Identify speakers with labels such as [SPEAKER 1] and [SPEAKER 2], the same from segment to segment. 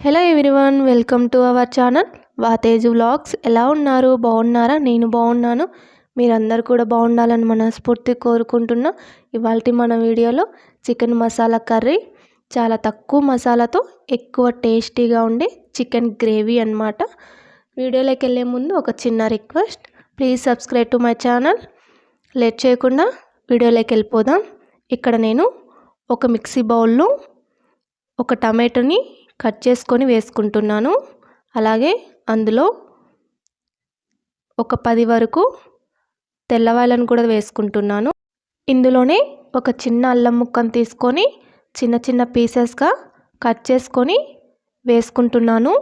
[SPEAKER 1] Hello everyone welcome to our channel వాతేజు vlogs ఎలా ఉన్నారు? బాగున్నారా? నేను బాగున్నాను. మీరందరూ కూడా బాగుండాలని మనస్ఫూర్తి కోరుకుంటున్నా. ఇవాళ మన వీడియోలో చికెన్ మసాలా కర్రీ. చాలా తక్కువ మసాలాతో ఎక్కువ టేస్టీగా ఉండే చికెన్ గ్రేవీ అనమాట వీడియోలోకి వెళ్ళే ముందు ఒక చిన్న request. Please subscribe to my channel late చేయకుండా వీడియోలోకి వెళ్ళిపోదాం. ఇక్కడ నేను ఒక మిక్సీ బౌల్లో ఒక టమాటోని కట్ చేసుకొని వేసుకుంటున్నాను. అలాగే అందులో ఒక పది వరకు తెల్లవాయలను కూడా వేసుకుంటున్నాను. ఇందులోనే ఒక చిన్న అల్లం ముక్కను తీసుకొని చిన్న చిన్న పీసెస్గా కట్ చేసుకొని వేసుకుంటున్నాను.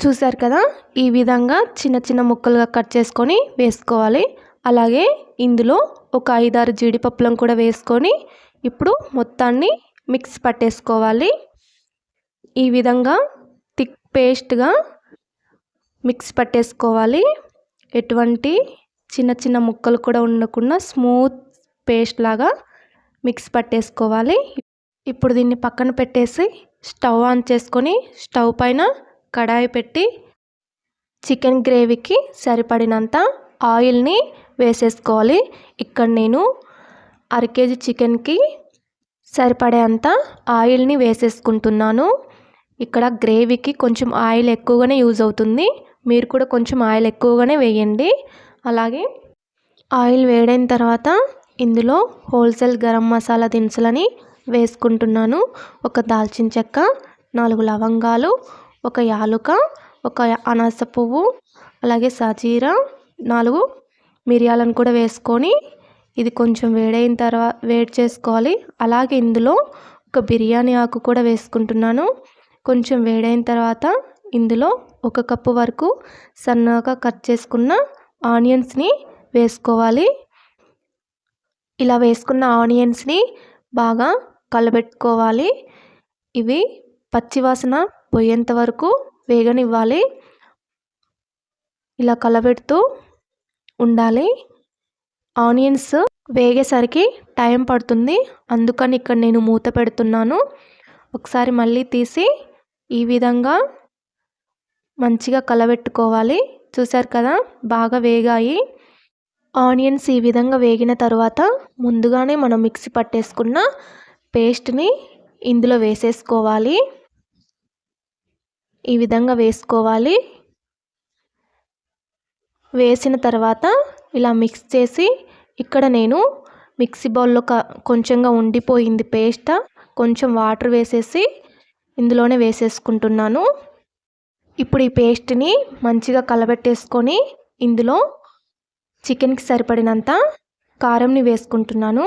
[SPEAKER 1] చూసారు కదా? ఈ విధంగా చిన్న చిన్న ముక్కలుగా కట్ చేసుకొని వేసుకోవాలి. అలాగే ఇందులో ఒక ఐదారు జీడిపప్పులను కూడా వేసుకొని ఇప్పుడు మొత్తాన్ని మిక్స్ పట్టేసుకోవాలి. ఈ విధంగా థిక్ పేస్ట్గా మిక్స్ పట్టేసుకోవాలి. ఎటువంటి చిన్న చిన్న ముక్కలు కూడా ఉండకుండా స్మూత్ పేస్ట్ లాగా మిక్స్ పట్టేసుకోవాలి. ఇప్పుడు దీన్ని పక్కన పెట్టేసి స్టవ్ ఆన్ చేసుకొని స్టవ్ పైన కడాయి పెట్టి చికెన్ గ్రేవీకి సరిపడినంత ఆయిల్ని వేసేసుకోవాలి. ఇక్కడ నేను అర కేజీ చికెన్కి సరిపడేంత ఆయిల్ని వేసేసుకుంటున్నాను. ఇక్కడ గ్రేవీకి కొంచెం ఆయిల్ ఎక్కువగానే యూజ్ అవుతుంది. మీరు కూడా కొంచెం ఆయిల్ ఎక్కువగానే వేయండి. అలాగే ఆయిల్ వేడైన తర్వాత ఇందులో హోల్సేల్ గరం మసాలా దినుసులని వేసుకుంటున్నాను. ఒక దాల్చిన చెక్క నాలుగు లవంగాలు ఒక యాలుక ఒక అనాస పువ్వు అలాగే సజీరా నాలుగు మిరియాలను కూడా వేసుకొని ఇది కొంచెం వేడైన తర్వాత వేడి చేసుకోవాలి. అలాగే ఇందులో ఒక బిర్యానీ ఆకు కూడా వేసుకుంటున్నాను. కొంచెం వేడైన తర్వాత ఇందులో ఒక కప్పు వరకు సన్నగా కట్ చేసుకున్న ఆనియన్స్ని వేసుకోవాలి. ఇలా వేసుకున్న ఆనియన్స్ని బాగా కలబెట్టుకోవాలి. ఇవి పచ్చివాసన పోయేంత వరకు వేగనివ్వాలి. ఇలా కలబెడుతూ ఉండాలి. ఆనియన్స్ వేగేసరికి టైం పడుతుంది. అందుకని ఇక్కడ నేను మూత పెడుతున్నాను. ఒకసారి మళ్ళీ తీసి ఈ విధంగా మంచిగా కలబెట్టుకోవాలి. చూసారు కదా? బాగా వేగాయి. ఆనియన్స్ ఈ విధంగా వేగిన తర్వాత ముందుగానే మనం మిక్సీ పట్టేసుకున్న పేస్ట్ని ఇందులో వేసేసుకోవాలి. ఈ విధంగా వేసుకోవాలి. వేసిన తర్వాత ఇలా మిక్స్ చేసి ఇక్కడ నేను మిక్సీ బౌల్లో కొంచెంగా ఉండిపోయింది పేస్ట్. కొంచెం వాటర్ వేసేసి ఇందులోనే వేసేసుకుంటున్నాను. ఇప్పుడు ఈ పేస్ట్ని మంచిగా కలబెట్టేసుకొని ఇందులో చికెన్కి సరిపడినంత కారంని వేసుకుంటున్నాను.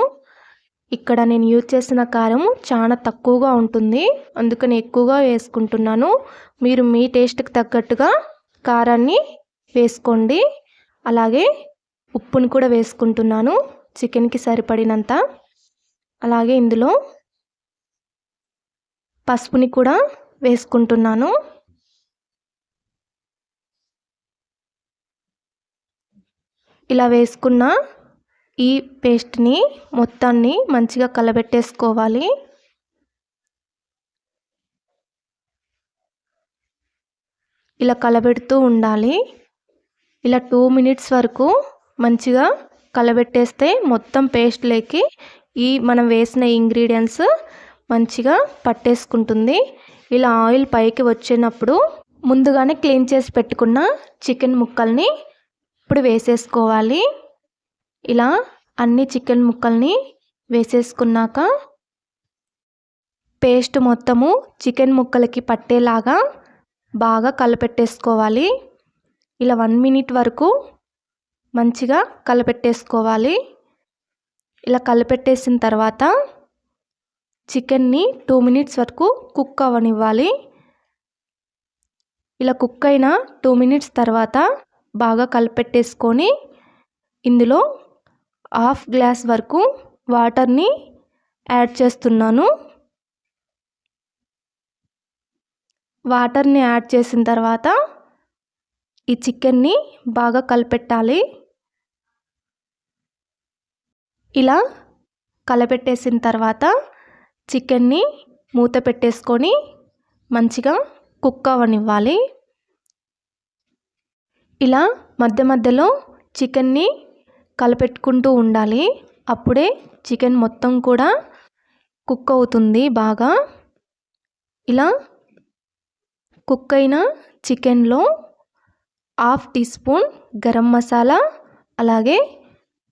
[SPEAKER 1] ఇక్కడ నేను యూజ్ చేసిన కారం చాలా తక్కువగా ఉంటుంది. అందుకని ఎక్కువగా వేసుకుంటున్నాను. మీరు మీ టేస్ట్కి తగ్గట్టుగా కారాన్ని వేసుకోండి. అలాగే ఉప్పుని కూడా వేసుకుంటున్నాను. చికెన్కి సరిపడినంత. అలాగే ఇందులో పసుపుని కూడా వేసుకుంటున్నాను. ఇలా వేసుకున్న ఈ పేస్ట్ని మొత్తాన్ని మంచిగా కలబెట్టేసుకోవాలి. ఇలా కలబెడుతూ ఉండాలి. ఇలా టూ మినిట్స్ వరకు మంచిగా కలబెట్టేస్తే మొత్తం పేస్ట్లోకి ఈ మనం వేసిన ఇంగ్రీడియంట్స్ మంచిగా పట్టేసుకుంటుంది. ఇలా ఆయిల్ పైకి వచ్చినప్పుడు ముందుగానే క్లీన్ చేసి పెట్టుకున్న చికెన్ ముక్కల్ని ఇప్పుడు వేసేసుకోవాలి. ఇలా అన్ని చికెన్ ముక్కల్ని వేసేసుకున్నాక పేస్ట్ మొత్తము చికెన్ ముక్కలకి పట్టేలాగా బాగా కలపెట్టేసుకోవాలి. ఇలా వన్ మినిట్ వరకు మంచిగా కలపెట్టేసుకోవాలి. ఇలా కలిపెట్టేసిన తర్వాత చికెన్ని టూ మినిట్స్ వరకు కుక్ అవ్వనివ్వాలి ఇలా కుక్ అయిన టూ మినిట్స్ తర్వాత బాగా కలిపెట్టేసుకొని ఇందులో హాఫ్ గ్లాస్ వరకు వాటర్ని యాడ్ చేస్తున్నాను. వాటర్ని యాడ్ చేసిన తర్వాత ఈ చికెన్ని బాగా కలిపెట్టాలి. ఇలా కలపెట్టేసిన తర్వాత చికెన్ని మూత పెట్టేసుకొని మంచిగా కుక్ అవ్వనివ్వాలి ఇలా మధ్య మధ్యలో చికెన్ని కలపెట్టుకుంటూ ఉండాలి. అప్పుడే చికెన్ మొత్తం కూడా కుక్ అవుతుంది బాగా. ఇలా కుక్ అయిన చికెన్లో half teaspoon garam masala అలాగే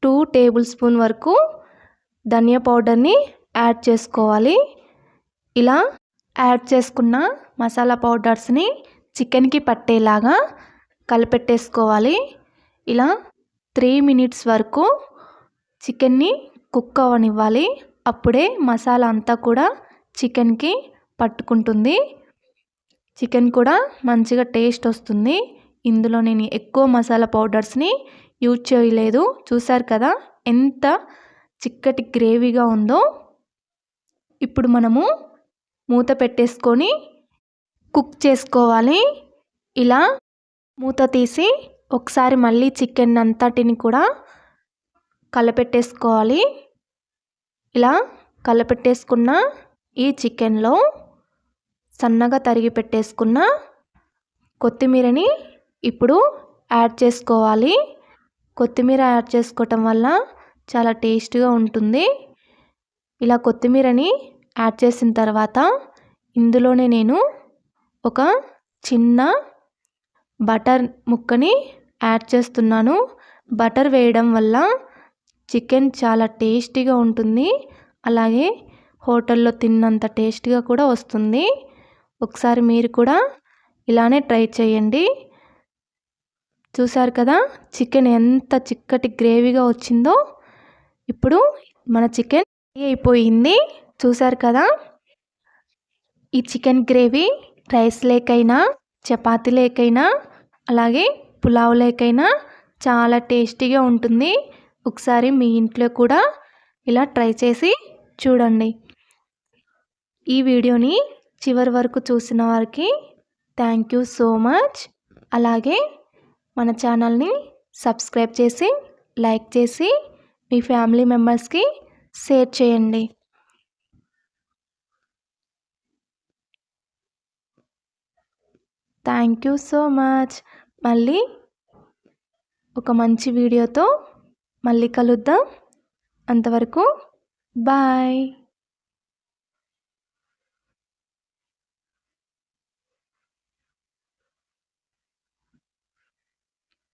[SPEAKER 1] టూ టేబుల్ స్పూన్ వరకు ధనియా పౌడర్ని యాడ్ చేసుకోవాలి. ఇలా యాడ్ చేసుకున్న మసాలా పౌడర్స్ని చికెన్కి పట్టేలాగా కలిపెట్టేసుకోవాలి. ఇలా త్రీ మినిట్స్ వరకు చికెన్ని కుక్ అవ్వనివ్వాలి అప్పుడే మసాలా అంతా కూడా చికెన్కి పట్టుకుంటుంది. చికెన్ కూడా మంచిగా టేస్ట్ వస్తుంది. ఇందులో నేను ఎక్కువ మసాలా పౌడర్స్ని యూజ్ చేయలేదు. చూసారు కదా ఎంత చిక్కటి గ్రేవీగా ఉందో. ఇప్పుడు మనము మూత పెట్టేసుకొని కుక్ చేసుకోవాలి. ఇలా మూత తీసి ఒకసారి మళ్ళీ చికెన్ అంతటిని కూడా కలపెట్టేసుకోవాలి. ఇలా కలపెట్టేసుకున్న ఈ చికెన్లో సన్నగా తరిగి పెట్టేసుకున్న కొత్తిమీరని ఇప్పుడు యాడ్ చేసుకోవాలి. కొత్తిమీర యాడ్ చేసుకోవటం వల్ల చాలా టేస్ట్గా ఉంటుంది. ఇలా కొత్తిమీరని యాడ్ చేసిన తర్వాత ఇందులోనే నేను ఒక చిన్న బటర్ ముక్కని యాడ్ చేస్తున్నాను. బటర్ వేయడం వల్ల చికెన్ చాలా టేస్టీగా ఉంటుంది. అలాగే హోటల్లో తిన్నంత టేస్ట్గా కూడా వస్తుంది. ఒకసారి మీరు కూడా ఇలానే ట్రై చేయండి. చూసారు కదా చికెన్ ఎంత చిక్కటి గ్రేవీగా వచ్చిందో. ఇప్పుడు మన చికెన్ అయిపోయింది. చూసారు కదా? ఈ చికెన్ గ్రేవీ రైస్ లేకైనా చపాతీ లేకైనా అలాగే పులావ్ లేకైనా చాలా టేస్టీగా ఉంటుంది. ఒకసారి మీ ఇంట్లో కూడా ఇలా ట్రై చేసి చూడండి. ఈ వీడియోని చివరి వరకు చూసిన వారికి థ్యాంక్ యూ సో మచ్. అలాగే మన ఛానల్ని సబ్స్క్రైబ్ చేసి లైక్ చేసి మీ ఫ్యామిలీ మెంబర్స్కి షేర్ చేయండి. Thank you so much. మళ్ళీ ఒక మంచి వీడియోతో మళ్ళీ కలుద్దాం. అంతవరకు బాయ్.